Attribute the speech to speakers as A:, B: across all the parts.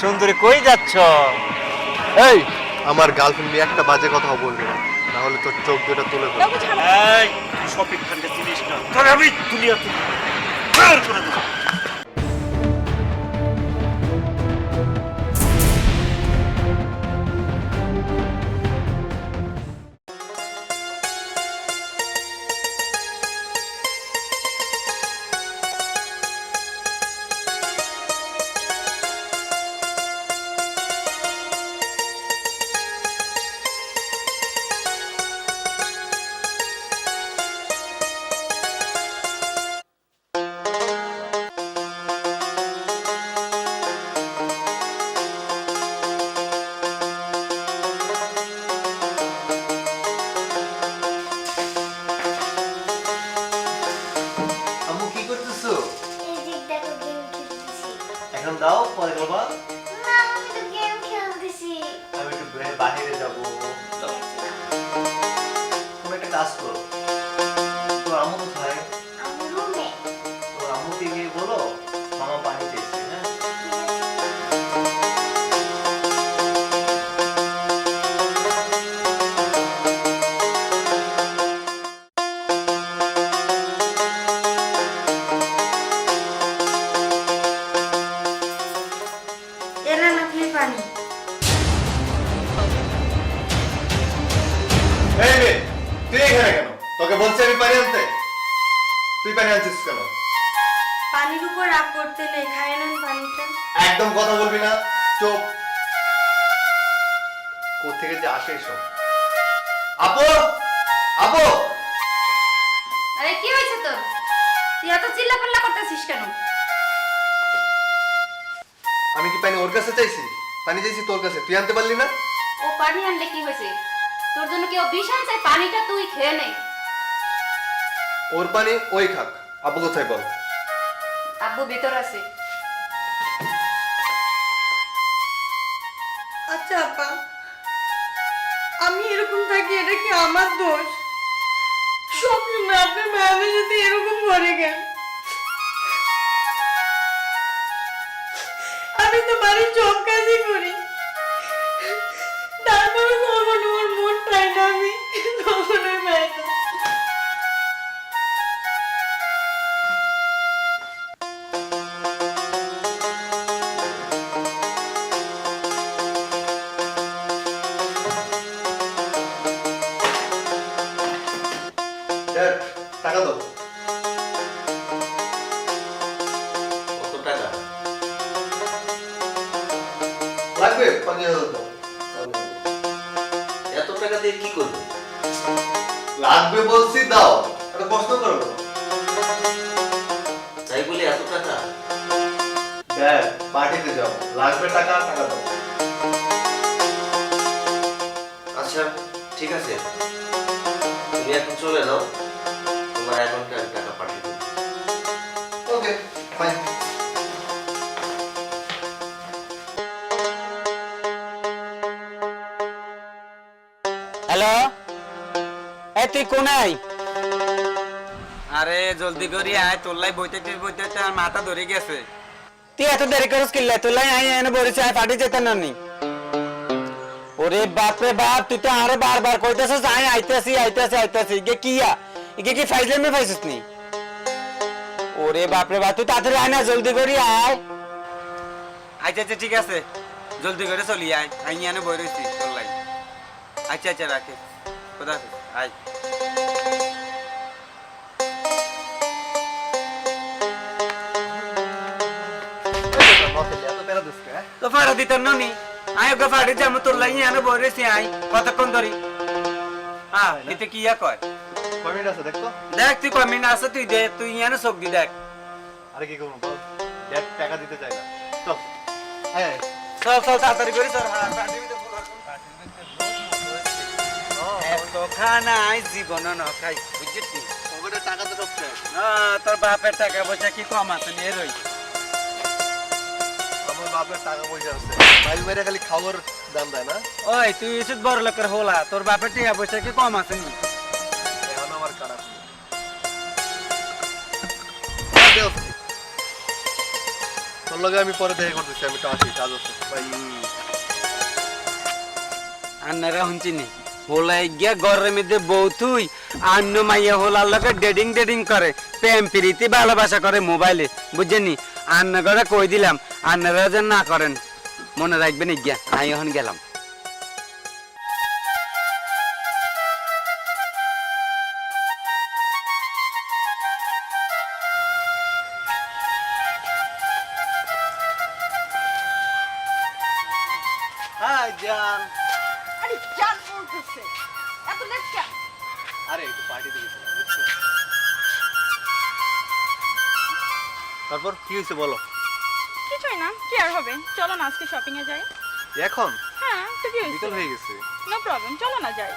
A: সুন্দরী কই যাচ্ছ?
B: এই আমার গার্লফ্রেন্ড নিয়ে একটা বাজে কথা বলবে না। হলে তোর চোখ দুটো তুলে
C: ঝামেলা
A: এই শপিং খান্ডে জিনিস না। তোর আমি দুনিয়া থেকে বের করে দেবো।
B: কাজ করো একদম কথা বলবি না চোখ কোথেকে যে আসে এসব? আপু আপু।
D: আরে কি হয়েছে তোর? তুই এত চিল্লাপাল্লা করতেছিস কেন?
B: আমি কি পানি ওর কাছে চাইছি? পানি চাইছি তোর কাছে। তুই আনতে পারলি না?
D: ও পানি আনলে কি হয়েছে? তোর জন্য কেউ বিষ আনছে? পানিটা তুই খেয়ে নে।
B: ওর পানি ওই খাক। আপু কোথায় বল?
D: আব্বু ভিতর আছে।
E: থাকি এটা কি আমার দোষ? সবসময় আপনি ম্যামের সাথে এরকম
B: লাগবে বলছি দাও। একটা প্রশ্ন করো।
F: তাই বলে এত টাকা?
B: দেখ পার্টিতে যাও লাগবে টাকা টাকা দাও।
F: আচ্ছা ঠিক আছে। তুমি এখন চলে যাও তোমার অ্যাকাউন্টে টাকা পাঠিয়ে দেবো।
B: ওকে ফাইন
A: এ তুই কোনাই
G: আরে জলদি করি আয় তোলাই বইতে বইতে আর মাথা ধরে গেছে।
A: তুই এত দেরি করিস কিল্লা? তুই লাই আই এনে বলেছি আই পার্টি যেতে নানি ওরে বাপ রে বাপ তুই তো আরে বারবার কইতেছিস আই আইতাছি আইতাছি আইতাছি। গে কিয়া ইগে কি ফাইজলে ফাইছিস নি? ওরে বাপ রে বাপ তুই তাড়াতাড়ি আয় না জলদি করি আয়।
G: আচ্ছা আচ্ছা ঠিক আছে। জলদি করে চলি আয়। আই এনে বই রয়েছি তোলাই আচ্ছা আচ্ছা রাখে। কোথা আয়।
B: এত পেরা দিস কে
G: তো ফাড়া দিত নি আয় ওকে ফাড়ি যাম তোলাই এনে বই রয়েছি আয় কতক্ষণ ধরি হ্যাঁ এতে কি ইয়া কয়
B: দেখতো
G: দেখ তুই কমিন আছে তুই দে তুই এনে চোখ দি দেখ
B: আরে কি করব বল ড্যাড টাকা দিতে চাই না চল হ্যাঁ
G: চল চল তাড়াতাড়ি করি আই জীবন ন খাই বুঝছিস
B: পকেটে টাকা তো সব
G: না তোর বাপের টাকা পয়সা কি কম আছে নিয়ে
B: আমার বাপের টাকা পয়সা আছে। মাইল মেরে খালি খাওয়ার দাম দেয় না।
G: ওই তুই এসে বড় লোকের হোলা। তোর বাপের টাকা পয়সা কি কম আছে নি
B: এখন আমার খারাপ চল তোর লগে আমি পরে দেখা করতেছি আমি তো আসি কাজ আছে।
G: আন্নারা হোলাই গিয়া ঘরের মধ্যে বউ তুই আন্ন মাইয়া হোলার লগে ডেডিং ডেডিং করে প্রেম প্রীতি ভালোবাসা করে মোবাইলে। বুঝছেনি আন্নাগরা কই দিলাম আন্নারা যেন না করেন। মনে রাখবেন গিয়া আই এখন গেলাম।
B: হাই জান।
E: আরে জান বলতেছে। এত লেট কেন
B: আরে একটু পার্টিতে গেছিলাম বুঝছ? তারপর কি হয়েছে বলো?
C: কিছুই না কি আর হবে? চলো না আজকে শপিং এ যাই।
B: এখন?
C: হ্যাঁ তো কি হয়েছে।
B: বিকাল হয়ে গেছে।
C: নো প্রবলেম চলো না যাই।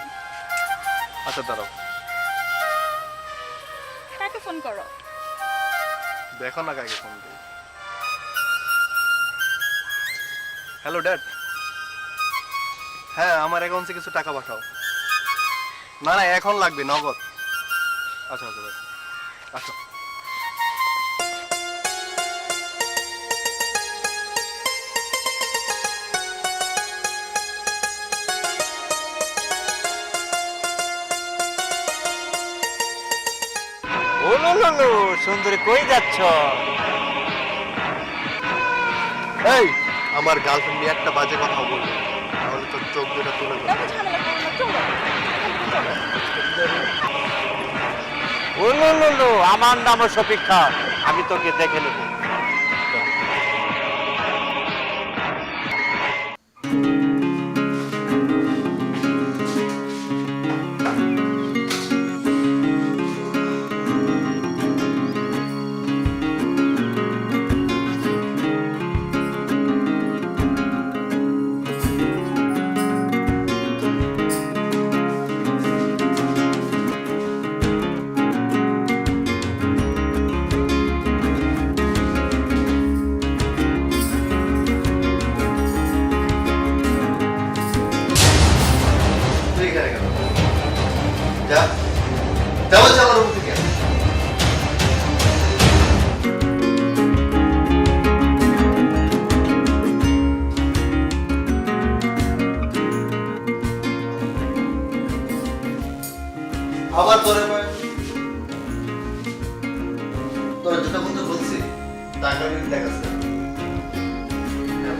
B: আচ্ছা দাঁড়াও।
C: কাকে ফোন করো?
B: দেখো না কাকে ফোন দিই হ্যালো ড্যাড হ্যাঁ আমার অ্যাকাউন্টে কিছু টাকা পাঠাও। না না এখন লাগবে নগদ। আচ্ছা আচ্ছা আচ্ছা।
A: ও লো লো লো সুন্দরী কই যাচ্ছ?
B: এই আমার গার্লফ্রেন্ড নিয়ে একটা বাজে কথা বলবে তাহলে তোর চোখ দুটা তুলে
A: লো আমার নাম শফিক খান। আমি তোকে দেখে নেব।
B: আবার তোরে পায় তোরা যেটা বলতে বলছি টাকা নিয়ে দেখাচ্ছে। হ্যাঁ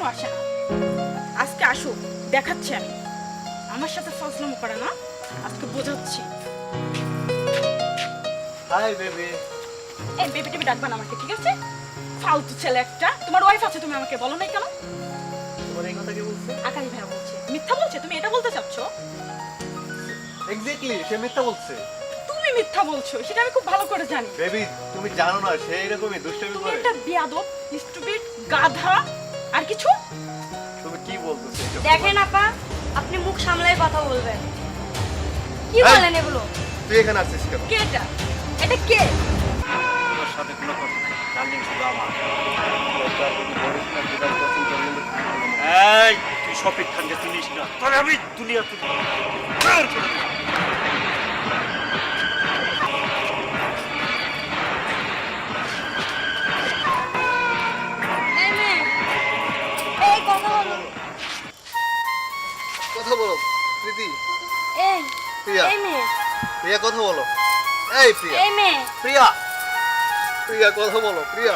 C: গেছে আসে না। আজকে আসুক দেখাচ্ছি আমি। আমার সাথে ফজলাম করে না আজকে বোঝাচ্ছি।
B: Hi baby.
C: এই বেবি টেবি ডাকবা না আমাকে ঠিক আছে? ফালতু ছেলে একটা। তোমার ওয়াইফ আছে তুমি আমাকে বলো নাই কেন?
B: তোমার এই কথা কি বলছে?
C: আকাশ ভাইয়া বলছে। মিথ্যা বলছে? তুমি এটা বলতে চাচ্ছ?
B: এক্স্যাক্টলি সে মিথ্যা বলছে।
C: তুমি মিথ্যা বলছো সেটা আমি খুব ভালো করে জানি।
B: বেবি তুমি জানো না সে এরকমই দুষ্টামি
C: তুমি একটা বিয়াদব স্টুপিড গাধা আর কিছু?
B: তুমি কি বলতেছো?
H: দেখেন আপা আপনি মুখ সামলাই কথা বলবেন। কি বলেন এগুলো?
B: তুই এখানে আসছিস কেন?
C: কে এটা এটা কে?
A: তোর সাথে কোনো কথা নেই ডার্লিং শুধু আমার। এই তুই শফিক খানকে চিনিস না? তোর আমি দুনিয়া তুই
B: প্রীতি।
H: এই
B: প্রিয়া।
H: এই মেয়ে।
B: প্রিয়া কথা বলো। এই প্রিয়া।
H: এই মেয়ে।
B: প্রিয়া। প্রিয়া কথা বলো প্রিয়া।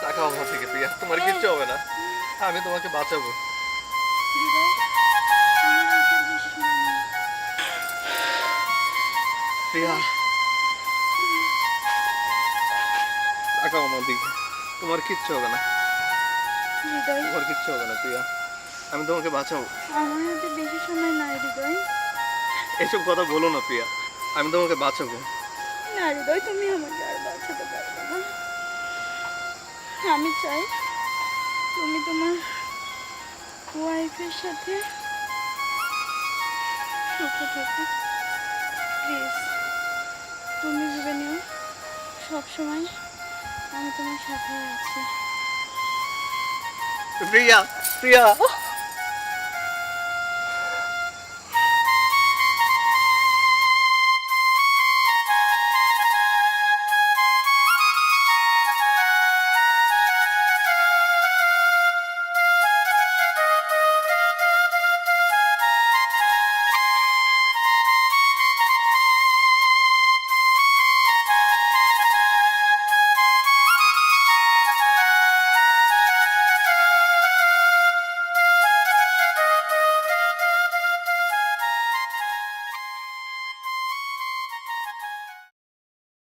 B: টাকা আমার থেকে প্রিয়া। তোমার কিচ্ছু হবে না। আমি তোমাকে বাঁচাবো। প্রিয়া। টাকা আমার দিকে তোমার কিচ্ছু হবে না। তোমার কিচ্ছু হবে না প্রিয়া। আমি তোমাকে বাঁচাবো।
C: আমার হাতে বেশি সময় নাই হৃদয়।
B: এসব কথা বলো না প্রিয়া। আমি তোমাকে বাঁচাবো।
C: না হৃদয় তুমি আমাকে আর বাঁচাতে পারবে না। আমি চাই তুমি তোমার ওয়াইফের সাথে সুখে থাকো। প্লিজ তুমি ভেবে নিও সবসময় আমি তোমার সাথে আছি।
B: প্রিয়া প্রিয়া!